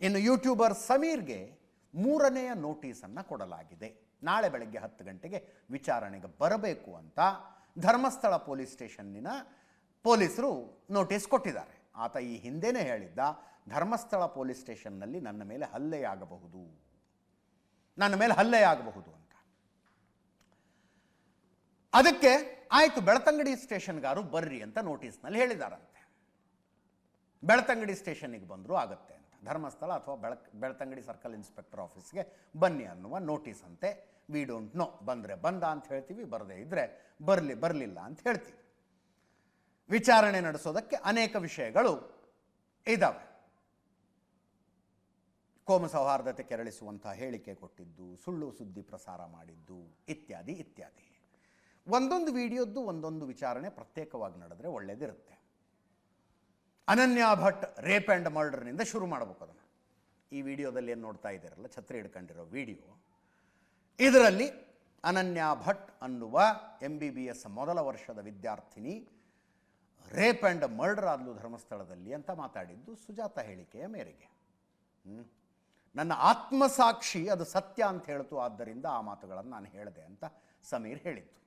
ಇನ್ನು ಯೂಟ್ಯೂಬರ್ ಸಮೀರ್ಗೆ ಮೂರನೆಯ ನೋಟಿಸನ್ನು ಕೊಡಲಾಗಿದೆ. ನಾಳೆ ಬೆಳಗ್ಗೆ ಹತ್ತು ಗಂಟೆಗೆ ವಿಚಾರಣೆಗೆ ಬರಬೇಕು ಅಂತ ಧರ್ಮಸ್ಥಳ ಪೊಲೀಸ್ ಸ್ಟೇಷನ್ನಿನ ಪೊಲೀಸರು ನೋಟಿಸ್ ಕೊಟ್ಟಿದ್ದಾರೆ. ಆತ ಈ ಹಿಂದೆನೇ ಹೇಳಿದ್ದ, ಧರ್ಮಸ್ಥಳ ಪೊಲೀಸ್ ಸ್ಟೇಷನ್ನಲ್ಲಿ ನನ್ನ ಮೇಲೆ ಹಲ್ಲೆಯಾಗಬಹುದು ನನ್ನ ಮೇಲೆ ಹಲ್ಲೆಯಾಗಬಹುದು ಅಂತ. ಅದಕ್ಕೆ ಆಯಿತು, ಬೆಳತಂಗಡಿ ಸ್ಟೇಷನ್ಗಾರು ಬರ್ರಿ ಅಂತ ನೋಟಿಸ್ನಲ್ಲಿ ಹೇಳಿದಾರಂತೆ. ಬೆಳ್ತಂಗಡಿ ಸ್ಟೇಷನ್ನಿಗೆ ಬಂದರೂ ಆಗುತ್ತೆ. ಧರ್ಮಸ್ಥಳ ಅಥವಾ ಬೆಳಕ್ ಬೆಳ್ತಂಗಡಿ ಸರ್ಕಲ್ ಇನ್ಸ್ಪೆಕ್ಟರ್ ಆಫೀಸ್ಗೆ ಬನ್ನಿ ಅನ್ನುವ ನೋಟಿಸ್ ಅಂತೆ ವಿ ಡೋಂಟ್ ನೋ ಬಂದರೆ ಬಂದ ಅಂತ ಹೇಳ್ತೀವಿ, ಬರದೇ ಇದ್ದರೆ ಬರಲಿ, ಬರಲಿಲ್ಲ ಅಂತ ಹೇಳ್ತೀವಿ. ವಿಚಾರಣೆ ನಡೆಸೋದಕ್ಕೆ ಅನೇಕ ವಿಷಯಗಳು ಇದ್ದಾವೆ ಕೋಮ ಸೌಹಾರ್ದತೆ ಕೆರಳಿಸುವಂಥ ಹೇಳಿಕೆ ಕೊಟ್ಟಿದ್ದು, ಸುಳ್ಳು ಸುದ್ದಿ ಪ್ರಸಾರ ಮಾಡಿದ್ದು, ಇತ್ಯಾದಿ ಇತ್ಯಾದಿ. ಒಂದೊಂದು ವಿಡಿಯೋದ್ದು ಒಂದೊಂದು ವಿಚಾರಣೆ ಪ್ರತ್ಯೇಕವಾಗಿ ನಡೆದ್ರೆ ಒಳ್ಳೆಯದಿರುತ್ತೆ ಅನನ್ಯ ಭಟ್ ರೇಪ್ ಆ್ಯಂಡ್ ಮರ್ಡರ್ನಿಂದ ಶುರು ಮಾಡಬೇಕು ಅದನ್ನು. ಈ ವಿಡಿಯೋದಲ್ಲಿ ಏನು ನೋಡ್ತಾ ಇದ್ದೀರಲ್ಲ, ಛತ್ರಿ ಹಿಡ್ಕೊಂಡಿರೋ ವಿಡಿಯೋ. ಇದರಲ್ಲಿ ಅನನ್ಯ ಭಟ್ ಅನ್ನುವ ಎಂ ಬಿ ಬಿ ಎಸ್ ಮೊದಲ ವರ್ಷದ ವಿದ್ಯಾರ್ಥಿನಿ ರೇಪ್ ಆ್ಯಂಡ್ ಮರ್ಡರ್ ಆದಲು ಧರ್ಮಸ್ಥಳದಲ್ಲಿ ಅಂತ ಮಾತಾಡಿದ್ದು ಸುಜಾತ ಹೇಳಿಕೆಯ ಮೇರೆಗೆ. ನನ್ನ ಆತ್ಮಸಾಕ್ಷಿ ಅದು ಸತ್ಯ ಅಂತ ಹೇಳ್ತು, ಆದ್ದರಿಂದ ಆ ಮಾತುಗಳನ್ನು ನಾನು ಹೇಳಿದೆ ಅಂತ ಸಮೀರ್ ಹೇಳಿದ್ದು.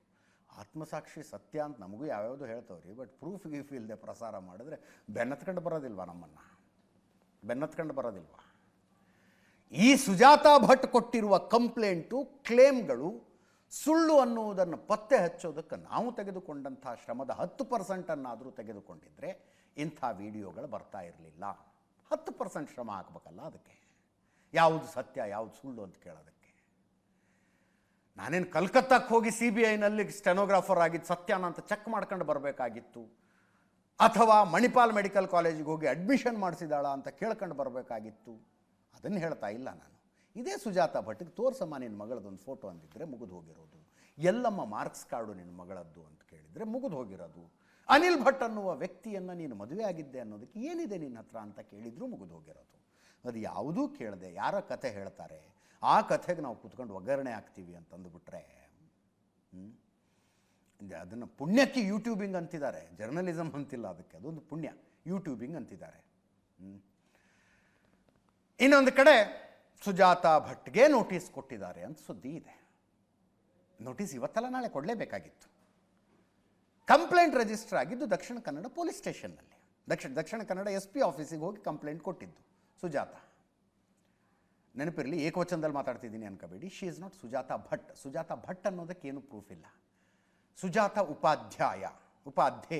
ಆತ್ಮಸಾಕ್ಷಿ ಸತ್ಯ ಅಂತ ನಮಗೂ ಯಾವ್ಯಾವುದು ಹೇಳ್ತವ್ರಿ ಬಟ್ ಪ್ರೂಫ್ ಗೀಫ್ ಇಲ್ಲದೆ ಪ್ರಸಾರ ಮಾಡಿದ್ರೆ ಬೆನ್ನತ್ಕೊಂಡು ಬರೋದಿಲ್ವಾ ನಮ್ಮನ್ನು? ಬೆನ್ನತ್ಕೊಂಡು ಬರೋದಿಲ್ವಾ? ಈ ಸುಜಾತಾ ಭಟ್ ಕೊಟ್ಟಿರುವ ಕಂಪ್ಲೇಂಟು, ಕ್ಲೇಮ್ಗಳು, ಸುಳ್ಳು ಅನ್ನುವುದನ್ನು ಪತ್ತೆ ಹಚ್ಚೋದಕ್ಕೆ ನಾವು ತೆಗೆದುಕೊಂಡಂಥ ಶ್ರಮದ ಹತ್ತು ಪರ್ಸೆಂಟನ್ನಾದರೂ ತೆಗೆದುಕೊಂಡಿದ್ದರೆ ಇಂಥ ವಿಡಿಯೋಗಳು ಬರ್ತಾ ಇರಲಿಲ್ಲ. ಹತ್ತು ಪರ್ಸೆಂಟ್ ಶ್ರಮ ಹಾಕಬೇಕಲ್ಲ ಅದಕ್ಕೆ? ಯಾವುದು ಸತ್ಯ, ಯಾವುದು ಸುಳ್ಳು ಅಂತ ಕೇಳೋದಕ್ಕೆ? ನಾನೇನು ಕಲ್ಕತ್ತಾಕ್ಕೆ ಹೋಗಿ ಸಿ ಬಿ ಐನಲ್ಲಿ ಸ್ಟೆನೋಗ್ರಾಫರ್ ಆಗಿದ್ದು ಸತ್ಯಾನ ಅಂತ ಚೆಕ್ ಮಾಡ್ಕೊಂಡು ಬರಬೇಕಾಗಿತ್ತು. ಅಥವಾ ಮಣಿಪಾಲ್ ಮೆಡಿಕಲ್ ಕಾಲೇಜಿಗೆ ಹೋಗಿ ಅಡ್ಮಿಷನ್ ಮಾಡಿಸಿದಾಳ ಅಂತ ಕೇಳ್ಕೊಂಡು ಬರಬೇಕಾಗಿತ್ತು. ಅದನ್ನು ಹೇಳ್ತಾ ಇಲ್ಲ ನಾನು. ಇದೇ ಸುಜಾತ ಭಟ್ಗೆ ತೋರ್ಸಮ್ಮ ನಿನ್ನ ಮಗಳದೊಂದು ಫೋಟೋ ಅಂದಿದ್ದರೆ ಮುಗಿದು ಹೋಗಿರೋದು. ಎಲ್ಲಮ್ಮ ಮಾರ್ಕ್ಸ್ ಕಾರ್ಡು ನಿನ್ನ ಮಗಳದ್ದು ಅಂತ ಕೇಳಿದರೆ ಮುಗಿದು ಹೋಗಿರೋದು. ಅನಿಲ್ ಭಟ್ ಅನ್ನುವ ವ್ಯಕ್ತಿಯನ್ನು ನೀನು ಮದುವೆ ಆಗಿದ್ದೆ ಅನ್ನೋದಕ್ಕೆ ಏನಿದೆ ನಿನ್ನ ಹತ್ರ ಅಂತ ಕೇಳಿದರೂ ಮುಗಿದು ಹೋಗಿರೋದು. ಅದು ಯಾವುದೂ ಕೇಳದೆ. ಯಾರ ಕಥೆ ಹೇಳ್ತಾರೆ? ಆ ಕಥೆಗೆ ನಾವು ಕುತ್ಕೊಂಡು ಒಗ್ಗರಣೆ ಹಾಕ್ತೀವಿ ಅಂತಂದುಬಿಟ್ರೆ ಅದನ್ನು ಪುಣ್ಯಕ್ಕೆ ಯೂಟ್ಯೂಬಿಂಗ್ ಅಂತಿದ್ದಾರೆ. ಜರ್ನಲಿಸಮ್ ಅಂತಿಲ್ಲ ಅದಕ್ಕೆ, ಅದೊಂದು ಪುಣ್ಯ, ಯೂಟ್ಯೂಬಿಂಗ್ ಅಂತಿದ್ದಾರೆ. ಇನ್ನೊಂದು ಕಡೆ ಸುಜಾತ ಭಟ್ಗೆ ನೋಟಿಸ್ ಕೊಟ್ಟಿದ್ದಾರೆ ಅಂತ ಸುದ್ದಿ ಇದೆ. ನೋಟಿಸ್ ಇವತ್ತಲ್ಲ, ನಾಳೆ ಕೊಡಲೇಬೇಕಾಗಿತ್ತು. ಕಂಪ್ಲೇಂಟ್ ರಿಜಿಸ್ಟರ್ ಆಗಿದ್ದು ದಕ್ಷಿಣ ಕನ್ನಡ ಪೊಲೀಸ್ ಸ್ಟೇಷನ್ನಲ್ಲಿ. ದಕ್ಷಿಣ ದಕ್ಷಿಣ ಕನ್ನಡ ಎಸ್ ಪಿ ಆಫೀಸಿಗೆ ಹೋಗಿ ಕಂಪ್ಲೇಂಟ್ ಕೊಟ್ಟಿದ್ದು ಸುಜಾತ. ನೆನಪಿರಲಿ, ಏಕವಚನದಲ್ಲಿ ಮಾತಾಡ್ತಿದ್ದೀನಿ ಅನ್ಕೋಬೇಡಿ. She is not Sujata Bhat. Sujata Bhat ಅನ್ನೋದಕ್ಕೆ ಏನು ಪ್ರೂಫ್ ಇಲ್ಲ. ಸುಜಾತ ಉಪಾಧ್ಯಾಯ, ಉಪಾಧ್ಯೆ.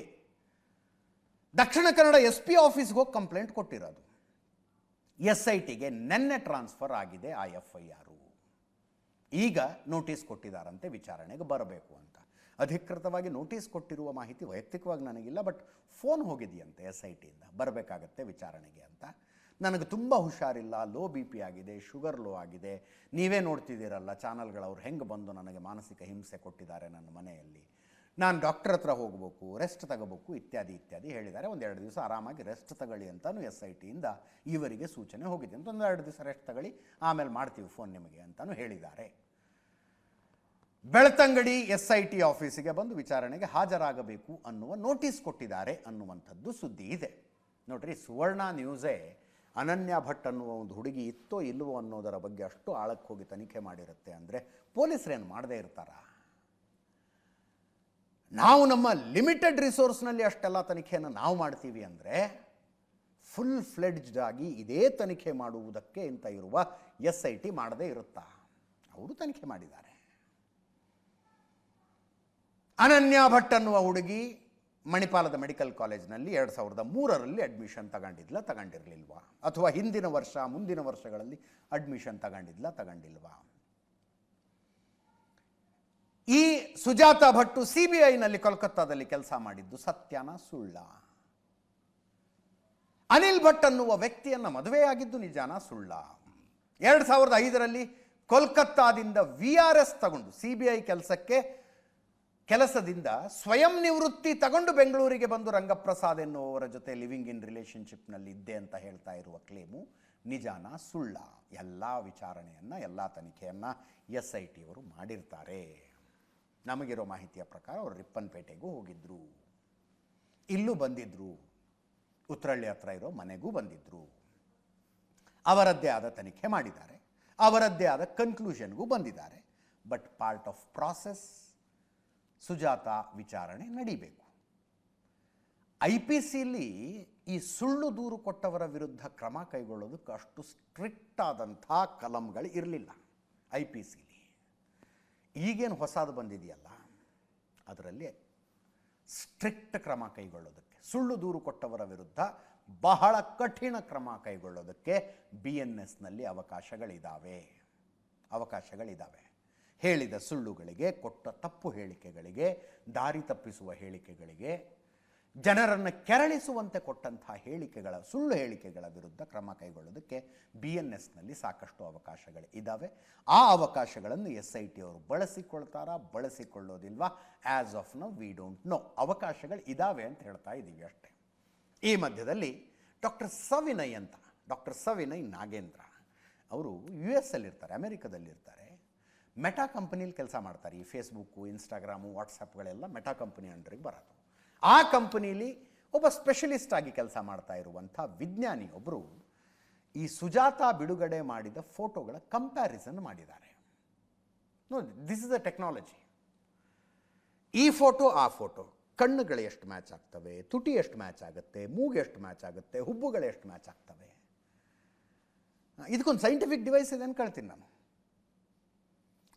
ದಕ್ಷಿಣ ಕನ್ನಡ ಎಸ್ ಪಿ ಆಫೀಸ್ಗೆ ಹೋಗಿ ಕಂಪ್ಲೇಂಟ್ ಕೊಟ್ಟಿರೋದು. ಎಸ್ ಐ ಟಿಗೆ ನೆನ್ನೆ ಟ್ರಾನ್ಸ್ಫರ್ ಆಗಿದೆ ಆ ಎಫ್ ಐ ಆರು ಈಗ ನೋಟಿಸ್ ಕೊಟ್ಟಿದ್ದಾರಂತೆ ವಿಚಾರಣೆಗೆ ಬರಬೇಕು ಅಂತ. ಅಧಿಕೃತವಾಗಿ ನೋಟಿಸ್ ಕೊಟ್ಟಿರುವ ಮಾಹಿತಿ ವೈಯಕ್ತಿಕವಾಗಿ ನನಗಿಲ್ಲ ಬಟ್ ಫೋನ್ ಹೋಗಿದೆಯಂತೆ ಎಸ್ ಐ ಟಿಯಿಂದ ಬರಬೇಕಾಗತ್ತೆ ವಿಚಾರಣೆಗೆ ಅಂತ. ನನಗೆ ತುಂಬ ಹುಷಾರಿಲ್ಲ, ಲೋ ಬಿ ಪಿ ಆಗಿದೆ, ಶುಗರ್ ಲೋ ಆಗಿದೆ. ನೀವೇ ನೋಡ್ತಿದ್ದೀರಲ್ಲ ಚಾನಲ್ಗಳವ್ರು ಹೆಂಗೆ ಬಂದು ನನಗೆ ಮಾನಸಿಕ ಹಿಂಸೆ ಕೊಟ್ಟಿದ್ದಾರೆ ನನ್ನ ಮನೆಯಲ್ಲಿ. ನಾನು ಡಾಕ್ಟರ್ ಹತ್ರ ಹೋಗಬೇಕು, ರೆಸ್ಟ್ ತಗೋಬೇಕು, ಇತ್ಯಾದಿ ಇತ್ಯಾದಿ ಹೇಳಿದ್ದಾರೆ. ಒಂದೆರಡು ದಿವಸ ಆರಾಮಾಗಿ ರೆಸ್ಟ್ ತಗೊಳ್ಳಿ ಅಂತಲೂ ಎಸ್ ಐ ಟಿಯಿಂದ ಇವರಿಗೆ ಸೂಚನೆ ಹೋಗಿದೆ ಅಂತ ಒಂದೆರಡು ದಿವಸ ರೆಸ್ಟ್ ತಗೊಳ್ಳಿ, ಆಮೇಲೆ ಮಾಡ್ತೀವಿ ಫೋನ್ ನಿಮಗೆ ಅಂತಲೂ ಹೇಳಿದ್ದಾರೆ. ಬೆಳ್ತಂಗಡಿ ಎಸ್ ಐ ಟಿ ಆಫೀಸಿಗೆ ಬಂದು ವಿಚಾರಣೆಗೆ ಹಾಜರಾಗಬೇಕು ಅನ್ನುವ ನೋಟಿಸ್ ಕೊಟ್ಟಿದ್ದಾರೆ ಅನ್ನುವಂಥದ್ದು ಸುದ್ದಿ ಇದೆ. ನೋಡ್ರಿ ಸುವರ್ಣ ನ್ಯೂಸೇ ಅನನ್ಯ ಭಟ್ ಅನ್ನುವ ಒಂದು ಹುಡುಗಿ ಇತ್ತೋ ಇಲ್ಲವೋ ಅನ್ನೋದರ ಬಗ್ಗೆ ಅಷ್ಟು ಆಳಕ್ಕೆ ಹೋಗಿ ತನಿಖೆ ಮಾಡಿರುತ್ತೆ ಅಂದರೆ ಪೊಲೀಸರೇನು ಮಾಡದೇ ಇರ್ತಾರಾ? ನಾವು ನಮ್ಮ ಲಿಮಿಟೆಡ್ ರಿಸೋರ್ಸ್ನಲ್ಲಿ ಅಷ್ಟೆಲ್ಲ ತನಿಖೆಯನ್ನು ನಾವು ಮಾಡ್ತೀವಿ ಅಂದರೆ ಫುಲ್ ಫ್ಲೆಡ್ಜ್ಡ್ ಆಗಿ ಇದೇ ತನಿಖೆ ಮಾಡುವುದಕ್ಕೆ ಇಂಥ ಇರುವ ಎಸ್ ಐ ಟಿ ಮಾಡದೇ ಇರುತ್ತಾ? ಅವರು ತನಿಖೆ ಮಾಡಿದ್ದಾರೆ. ಅನನ್ಯ ಭಟ್ ಅನ್ನುವ ಹುಡುಗಿ ಮಣಿಪಾಲದ ಮೆಡಿಕಲ್ ಕಾಲೇಜ್ನಲ್ಲಿ ಎರಡು ಸಾವಿರದ ಮೂರರಲ್ಲಿ ಅಡ್ಮಿಷನ್ ತಗೊಂಡಿದ್ಲ, ತಗೊಂಡಿರಲಿಲ್ವಾ? ಅಥವಾ ಹಿಂದಿನ ವರ್ಷ, ಮುಂದಿನ ವರ್ಷಗಳಲ್ಲಿ ಅಡ್ಮಿಷನ್ ತಗೊಂಡಿದ್ಲ, ತಗೊಂಡಿಲ್ವಾ? ಈ ಸುಜಾತ ಭಟ್ಟು ಸಿ ಬಿ ಐನಲ್ಲಿ ಕೋಲ್ಕತ್ತಾದಲ್ಲಿ ಕೆಲಸ ಮಾಡಿದ್ದು ಸತ್ಯನ ಸುಳ್ಳ. ಅನಿಲ್ ಭಟ್ ಅನ್ನುವ ವ್ಯಕ್ತಿಯನ್ನು ಮದುವೆಯಾಗಿದ್ದು ನಿಜಾನ ಸುಳ್ಳ. ಎರಡು ಸಾವಿರದ ಐದರಲ್ಲಿ ಕೋಲ್ಕತ್ತಾದಿಂದ ವಿ ಆರ್ ಎಸ್ ತಗೊಂಡು ಸಿ ಬಿ ಐ ಕೆಲಸಕ್ಕೆ ಕೆಲಸದಿಂದ ಸ್ವಯಂ ನಿವೃತ್ತಿ ತಗೊಂಡು ಬೆಂಗಳೂರಿಗೆ ಬಂದು ರಂಗಪ್ರಸಾದ್ ಎನ್ನುವವರ ಜೊತೆ ಲಿವಿಂಗ್ ಇನ್ ರಿಲೇಷನ್ಶಿಪ್ನಲ್ಲಿ ಇದ್ದೆ ಅಂತ ಹೇಳ್ತಾ ಇರುವ ಕ್ಲೇಮು, ನಿಜಾನ, ಸುಳ್ಳ, ಎಲ್ಲ ವಿಚಾರಣೆಯನ್ನು, ಎಲ್ಲ ತನಿಖೆಯನ್ನು ಎಸ್ ಐ ಟಿ ಅವರು ಮಾಡಿರ್ತಾರೆ. ನಮಗಿರೋ ಮಾಹಿತಿಯ ಪ್ರಕಾರ ಅವರು ರಿಪ್ಪನ್ಪೇಟೆಗೂ ಹೋಗಿದ್ದರು ಇಲ್ಲೂ ಬಂದಿದ್ದರು ಉತ್ರಳ್ಳಿ ಹತ್ರ ಇರೋ ಮನೆಗೂ ಬಂದಿದ್ದರು ಅವರದ್ದೇ ಆದ ತನಿಖೆ ಮಾಡಿದ್ದಾರೆ. ಅವರದ್ದೇ ಆದ ಕನ್ಕ್ಲೂಷನ್ಗೂ ಬಂದಿದ್ದಾರೆ. But part of process Sujata ವಿಚಾರಣೆ ನಡೀಬೇಕು. ಐ ಪಿ ಸಿಲಿ ಈ ಸುಳ್ಳು ದೂರು ಕೊಟ್ಟವರ ವಿರುದ್ಧ ಕ್ರಮ ಕೈಗೊಳ್ಳೋದಕ್ಕೆ ಅಷ್ಟು ಸ್ಟ್ರಿಕ್ಟ್ ಆದಂಥ ಕಲಂಗಳು ಇರಲಿಲ್ಲ ಐ ಪಿ ಸಿಲಿ. ಈಗೇನು ಹೊಸದು ಬಂದಿದೆಯಲ್ಲ, ಅದರಲ್ಲಿ ಸ್ಟ್ರಿಕ್ಟ್ ಕ್ರಮ ಕೈಗೊಳ್ಳೋದಕ್ಕೆ, ಸುಳ್ಳು ದೂರು ಕೊಟ್ಟವರ ವಿರುದ್ಧ ಬಹಳ ಕಠಿಣ ಕ್ರಮ ಕೈಗೊಳ್ಳೋದಕ್ಕೆ ಬಿ ಎನ್ ಎಸ್ನಲ್ಲಿ ಅವಕಾಶಗಳಿದ್ದಾವೆ ಅವಕಾಶಗಳಿದ್ದಾವೆ ಹೇಳಿದ ಸುಳ್ಳುಗಳಿಗೆ, ಕೊಟ್ಟ ತಪ್ಪು ಹೇಳಿಕೆಗಳಿಗೆ, ದಾರಿ ತಪ್ಪಿಸುವ ಹೇಳಿಕೆಗಳಿಗೆ, ಜನರನ್ನು ಕೆರಳಿಸುವಂತೆ ಕೊಟ್ಟಂತಹ ಹೇಳಿಕೆಗಳ, ಸುಳ್ಳು ಹೇಳಿಕೆಗಳ ವಿರುದ್ಧ ಕ್ರಮ ಕೈಗೊಳ್ಳೋದಕ್ಕೆ ಬಿ ಎನ್ ಎಸ್ನಲ್ಲಿ ಸಾಕಷ್ಟು ಅವಕಾಶಗಳು ಇದ್ದಾವೆ ಆ ಅವಕಾಶಗಳನ್ನು ಎಸ್ ಐ ಟಿ ಅವರು ಬಳಸಿಕೊಳ್ತಾರಾ, ಬಳಸಿಕೊಳ್ಳೋದಿಲ್ವಾ? As of now we don't know ಅವಕಾಶಗಳು ಇದ್ದಾವೆ ಅಂತ ಹೇಳ್ತಾ ಇದ್ದೀವಿ ಅಷ್ಟೇ. ಈ ಮಧ್ಯದಲ್ಲಿ ಡಾಕ್ಟರ್ ಸವಿನಯ್ ಅಂತ, ಡಾಕ್ಟರ್ ಸವಿನಯ್ ನಾಗೇಂದ್ರ, ಅವರು ಯು ಎಸ್ ಅಲ್ಲಿರ್ತಾರೆ, ಅಮೆರಿಕದಲ್ಲಿರ್ತಾರೆ. ಮೆಟಾ ಕಂಪನಿಲಿ ಕೆಲಸ ಮಾಡ್ತಾರೆ. ಈ ಫೇಸ್ಬುಕ್ಕು ಇನ್ಸ್ಟಾಗ್ರಾಮು ವಾಟ್ಸಪ್ಗಳೆಲ್ಲ ಮೆಟಾ ಕಂಪನಿ ಅಂಡ್ರಿಗೆ ಬರೋದು ಆ ಕಂಪನಿಲಿ ಒಬ್ಬ ಸ್ಪೆಷಲಿಸ್ಟ್ ಆಗಿ ಕೆಲಸ ಮಾಡ್ತಾ ಇರುವಂಥ ವಿಜ್ಞಾನಿ ಒಬ್ಬರು ಈ ಸುಜಾತ ಬಿಡುಗಡೆ ಮಾಡಿದ ಫೋಟೋಗಳ ಕಂಪ್ಯಾರಿಸನ್ ಮಾಡಿದ್ದಾರೆ. ನೋಡಿ ದಿಸ್ ಇಸ್ ಅ ಟೆಕ್ನಾಲಜಿ ಈ ಫೋಟೋ, ಆ ಫೋಟೋ. ಕಣ್ಣುಗಳು ಎಷ್ಟು ಮ್ಯಾಚ್ ಆಗ್ತವೆ? ತುಟಿ ಎಷ್ಟು ಮ್ಯಾಚ್ ಆಗುತ್ತೆ? ಮೂಗು ಎಷ್ಟು ಮ್ಯಾಚ್ ಆಗುತ್ತೆ? ಹುಬ್ಬುಗಳು ಎಷ್ಟು ಮ್ಯಾಚ್ ಆಗ್ತವೆ? ಇದಕ್ಕೊಂದು ಸೈಂಟಿಫಿಕ್ ಡಿವೈಸ್ ಇದೆ ಅನ್ಕೊಳ್ತೀನಿ ನಾನು.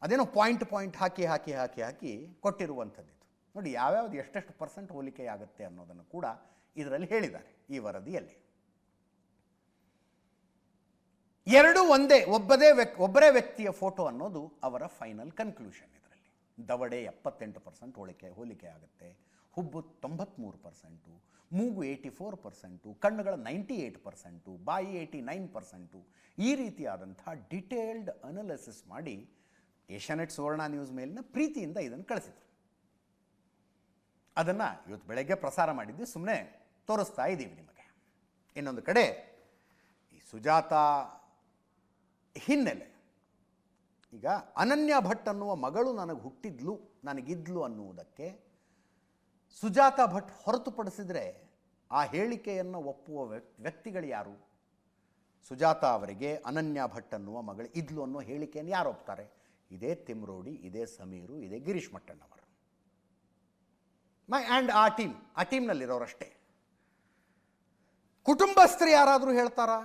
ಅದೇನೋ ಪಾಯಿಂಟ್ ಪಾಯಿಂಟ್ ಹಾಕಿ ಹಾಕಿ ಹಾಕಿ ಹಾಕಿ ಕೊಟ್ಟಿರುವಂಥದ್ದು ನೋಡಿ, ಯಾವ್ಯಾವ್ದು ಎಷ್ಟೆಷ್ಟು ಪರ್ಸೆಂಟ್ ಹೋಲಿಕೆ ಆಗುತ್ತೆ ಅನ್ನೋದನ್ನು ಕೂಡ ಇದರಲ್ಲಿ ಹೇಳಿದ್ದಾರೆ ಈ ವರದಿಯಲ್ಲಿ. ಎರಡು ಒಂದೇ, ಒಬ್ಬದೇ ವ್ಯಕ್, ಒಬ್ಬರೇ ವ್ಯಕ್ತಿಯ ಫೋಟೋ ಅನ್ನೋದು ಅವರ ಫೈನಲ್ ಕನ್ಕ್ಲೂಷನ್ ಇದರಲ್ಲಿ. ದವಡೆ ಎಪ್ಪತ್ತೆಂಟು ಪರ್ಸೆಂಟ್ ಹೋಲಿಕೆ ಹೋಲಿಕೆ ಆಗುತ್ತೆ, ಹುಬ್ಬು ತೊಂಬತ್ತ್ಮೂರು ಪರ್ಸೆಂಟು ಮೂಗು ಏಯ್ಟಿ ಫೋರ್ ಪರ್ಸೆಂಟು ಕಣ್ಣುಗಳ ನೈಂಟಿ ಏಯ್ಟ್ ಪರ್ಸೆಂಟು ಬಾಯಿ ಏಯ್ಟಿ ನೈನ್ ಪರ್ಸೆಂಟು ಈ ರೀತಿಯಾದಂಥ ಡಿಟೇಲ್ಡ್ ಅನಾಲಿಸಿಸ್ ಮಾಡಿ ಏಷ್ಯಾನೆಟ್ ಸುವರ್ಣ ನ್ಯೂಸ್ ಮೇಲಿನ ಪ್ರೀತಿಯಿಂದ ಇದನ್ನು ಕಳಿಸಿದ್ರು. ಅದನ್ನು ಇವತ್ತು ಬೆಳಗ್ಗೆ ಪ್ರಸಾರ ಮಾಡಿದ್ವಿ ಸುಮ್ಮನೆ ತೋರಿಸ್ತಾ ಇದ್ದೀವಿ ನಿಮಗೆ. ಇನ್ನೊಂದು ಕಡೆ ಈ ಸುಜಾತ ಹಿನ್ನೆಲೆ, ಈಗ ಅನನ್ಯ ಭಟ್ ಅನ್ನುವ ಮಗಳು ನನಗೆ ಹುಟ್ಟಿದ್ಲು, ನನಗಿದ್ಲು ಅನ್ನುವುದಕ್ಕೆ ಸುಜಾತ ಭಟ್ ಹೊರತುಪಡಿಸಿದರೆ ಆ ಹೇಳಿಕೆಯನ್ನು ಒಪ್ಪುವ ವ್ಯಕ್- ವ್ಯಕ್ತಿಗಳು ಯಾರು? ಸುಜಾತ ಅವರಿಗೆ ಅನನ್ಯ ಭಟ್ ಅನ್ನುವ ಮಗಳು ಇದ್ಲು ಅನ್ನೋ ಹೇಳಿಕೆಯನ್ನು ಯಾರು ಒಪ್ತಾರೆ? ಇದೇ ತಿಮ್ರೋಡಿ, ಇದೇ ಸಮೀರು, ಇದೇ ಗಿರೀಶ್ ಮಟ್ಟಣ್ಣವರು. ಮೈ ಆ್ಯಂಡ್ ಆ ಟೀಮ್, ಆ ಟೀಮ್ನಲ್ಲಿರೋರಷ್ಟೇ. ಕುಟುಂಬಸ್ಥರು ಯಾರಾದರೂ ಹೇಳ್ತಾರಾ?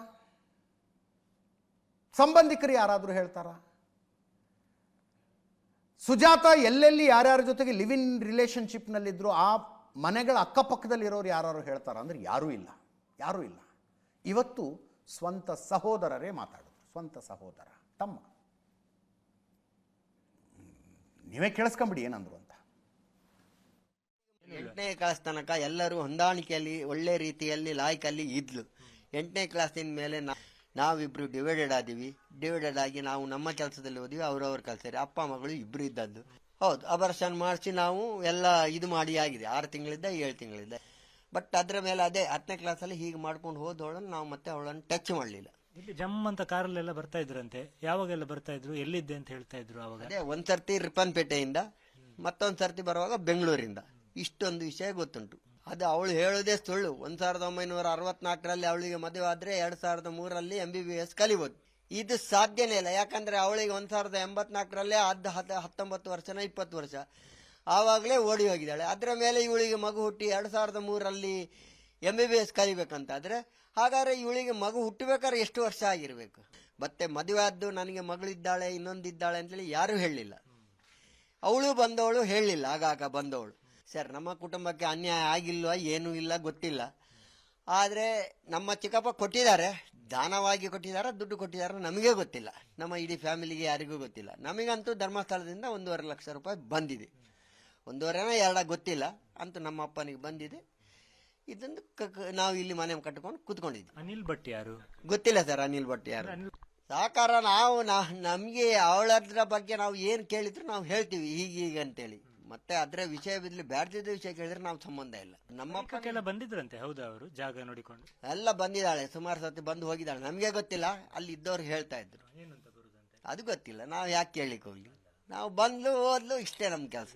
ಸಂಬಂಧಿಕರು ಯಾರಾದರೂ ಹೇಳ್ತಾರಾ? ಸುಜಾತ ಎಲ್ಲೆಲ್ಲಿ ಯಾರ್ಯಾರ ಜೊತೆಗೆ ಲಿವ್ ಇನ್ ರಿಲೇಷನ್ಶಿಪ್ನಲ್ಲಿದ್ದರು ಆ ಮನೆಗಳ ಅಕ್ಕಪಕ್ಕದಲ್ಲಿರೋರು ಯಾರು ಹೇಳ್ತಾರ? ಅಂದರೆ ಯಾರೂ ಇಲ್ಲ. ಯಾರೂ ಇಲ್ಲ. ಇವತ್ತು ಸ್ವಂತ ಸಹೋದರರೇ ಮಾತಾಡೋದು ಸ್ವಂತ ಸಹೋದರ, ತಮ್ಮ. ನೀವೇ ಕೇಳಿಸ್ಕೊಂಬಿಡಿ ಏನಂದ್ರು ಅಂತ. ಎಂಟನೇ ಕ್ಲಾಸ್ ತನಕ ಎಲ್ಲರೂ ಹೊಂದಾಣಿಕೆಯಲ್ಲಿ, ಒಳ್ಳೆ ರೀತಿಯಲ್ಲಿ, ಲಾಯ್ಕಲ್ಲಿ ಇದ್ಲು. ಎಂಟನೇ ಕ್ಲಾಸಿನ ಮೇಲೆ ನಾ- ನಾವಿಬ್ರು ಡಿವೈಡೆಡ್ ಆದೀವಿ. ಡಿವೈಡೆಡ್ ಆಗಿ ನಾವು ನಮ್ಮ ಕೆಲಸದಲ್ಲಿ ಹೋದ್ವಿ ಅವ್ರವ್ರ ಕೆಲಸ ಅಪ್ಪ ಮಗಳು ಇಬ್ರು ಇದ್ದದ್ದು. ಹೌದು ಅಬರ್ಷನ್ ಮಾಡಿಸಿ ನಾವು ಎಲ್ಲ ಇದು ಮಾಡಿ ಆಗಿದೆ. ಆರು ತಿಂಗಳಿದ್ದ ಏಳು ತಿಂಗಳಿದ್ದ ಬಟ್ ಅದರ ಮೇಲೆ ಅದೇ ಹತ್ತನೇ ಕ್ಲಾಸಲ್ಲಿ ಹೀಗೆ ಮಾಡ್ಕೊಂಡು ಹೋದವಳನ್ನು ನಾವು ಮತ್ತೆ ಅವಳನ್ನು ಟಚ್ ಮಾಡಲಿಲ್ಲ. ಇಲ್ಲಿ ಜಮ್ ಅಂತ ಕಾರಲ್ಲೆಲ್ಲ ಬರ್ತಾ ಇದ್ರಂತೆ. ಯಾವಾಗೆಲ್ಲ ಬರ್ತಾ ಇದ್ರು, ಎಲ್ಲಿದ್ದೆ ಅಂತ ಹೇಳ್ತಾ ಇದ್ರು ಅವಾಗ ಅದೇ ಒಂದ್ ಸರ್ತಿ ರಿಪ್ಪನ್ಪೇಟೆಯಿಂದ, ಮತ್ತೊಂದ್ ಸರ್ತಿ ಬರುವಾಗ ಬೆಂಗಳೂರಿಂದ. ಇಷ್ಟೊಂದು ವಿಷಯ ಗೊತ್ತುಂಟು. ಅದು ಅವಳು ಹೇಳೋದೇ ಸುಳ್ಳು. ಒಂದ್ ಸಾವಿರದ ಒಂಬೈನೂರ ಅರವತ್ನಾಲ್ಕರಲ್ಲಿ ಅವಳಿಗೆ ಮದುವೆ ಆದ್ರೆ ಎರಡ್ ಸಾವಿರದ ಮೂರರಲ್ಲಿ ಎಂ ಬಿ ಬಿ ಎಸ್ ಕಲಿಬಹುದು ಇದು ಸಾಧ್ಯನೇ ಇಲ್ಲ. ಯಾಕಂದ್ರೆ ಅವಳಿಗೆ ಒಂದ್ ಸಾವಿರದ ಎಂಬತ್ನಾಲ್ಕರಲ್ಲೇ ಅದ್ ಹತ್ತ ಹತ್ತೊಂಬತ್ತು ವರ್ಷನ ಇಪ್ಪತ್ತು ವರ್ಷ. ಆವಾಗಲೇ ಓಡಿ ಹೋಗಿದ್ದಾಳೆ. ಅದರ ಮೇಲೆ ಇವಳಿಗೆ ಮಗು ಹುಟ್ಟಿ ಎರಡ್ ಸಾವಿರದ ಮೂರರಲ್ಲಿ ಎಂ ಬಿ ಬಿ ಎಸ್ ಕಲಿಬೇಕಂತಾದ್ರೆ ಹಾಗಾದ್ರೆ ಇವಳಿಗೆ ಮಗು ಹುಟ್ಟಬೇಕಾದ್ರೆ ಎಷ್ಟು ವರ್ಷ ಆಗಿರಬೇಕು? ಮತ್ತೆ ಮದುವೆ ಆದ್ದು ನನಗೆ ಮಗಳಿದ್ದಾಳೆ, ಇನ್ನೊಂದಿದ್ದಾಳೆ ಅಂತೇಳಿ ಯಾರೂ ಹೇಳಲಿಲ್ಲ. ಅವಳು ಬಂದವಳು ಹೇಳಲಿಲ್ಲ, ಆಗಾಗ ಬಂದವಳು. ಸರ್, ನಮ್ಮ ಕುಟುಂಬಕ್ಕೆ ಅನ್ಯಾಯ ಆಗಿಲ್ವಾ, ಏನೂ ಇಲ್ಲ, ಗೊತ್ತಿಲ್ಲ. ಆದರೆ ನಮ್ಮ ಚಿಕ್ಕಪ್ಪ ಕೊಟ್ಟಿದ್ದಾರೆ, ದಾನವಾಗಿ ಕೊಟ್ಟಿದ್ದಾರೆ, ದುಡ್ಡು ಕೊಟ್ಟಿದ್ದಾರೆ, ನಮಗೆ ಗೊತ್ತಿಲ್ಲ. ನಮ್ಮ ಇಡೀ ಫ್ಯಾಮಿಲಿಗೆ ಯಾರಿಗೂ ಗೊತ್ತಿಲ್ಲ. ನಮಗಂತೂ ಧರ್ಮಸ್ಥಳದಿಂದ ಒಂದೂವರೆ ಲಕ್ಷ ರೂಪಾಯಿ ಬಂದಿದೆ. ಒಂದೂವರೆನ ಎರಡ ಗೊತ್ತಿಲ್ಲ, ಅಂತೂ ನಮ್ಮ ಅಪ್ಪನಿಗೆ ಬಂದಿದೆ. ಇದೊಂದು ಕ- ನಾವು ಇಲ್ಲಿ ಮನೆ ಕಟ್ಕೊಂಡು ಕೂತ್ಕೊಂಡಿದ್ವಿ. ಅನಿಲ್ ಭಟ್ ಯಾರು? ಗೊತ್ತಿಲ್ಲ ಸರ್ ಅನಿಲ್ ಭಟ್ ಯಾರು. ಸಾಕಾರ ನಾವು ನಮಗೆ ಅವಳದ್ರ ಬಗ್ಗೆ ನಾವು ಏನು ಕೇಳಿದ್ರು ನಾವು ಹೇಳ್ತೀವಿ ಹೀಗೆ ಹೀಗೆ ಅಂತೇಳಿ. ಮತ್ತೆ ಅದರ ವಿಷಯ ಬಿದ್ಲಿ ಬ್ಯಾಡ್ದಿದ್ದ ವಿಷಯ ಕೇಳಿದ್ರೆ ನಾವು ಸಂಬಂಧ ಇಲ್ಲ. ನಮ್ಮ ಪಕ್ಕಕ್ಕೆಲ್ಲ ಬಂದಿದ್ರಂತೆ ಹೌದಾ ಅವರು? ಜಾಗ ನೋಡಿಕೊಂಡು. ಎಲ್ಲ ಬಂದಿದ್ದಾಳೆ ಸುಮಾರು ಸತಿ ಬಂದು ಹೋಗಿದ್ದಾಳೆ. ನಮಗೆ ಗೊತ್ತಿಲ್ಲ ಅಲ್ಲಿ ಇದ್ದವ್ರು ಹೇಳ್ತಾ ಇದ್ರು. ಅದು ಗೊತ್ತಿಲ್ಲ ನಾವು ಯಾಕೆ ಕೇಳಲಿಕ್ಕೆ ಹೋಗ್ಲಿ ನಾವು ಬಂದ್ಲು ಹೋದ್ಲು ಇಷ್ಟೇ ನಮ್ಮ ಕೆಲಸ.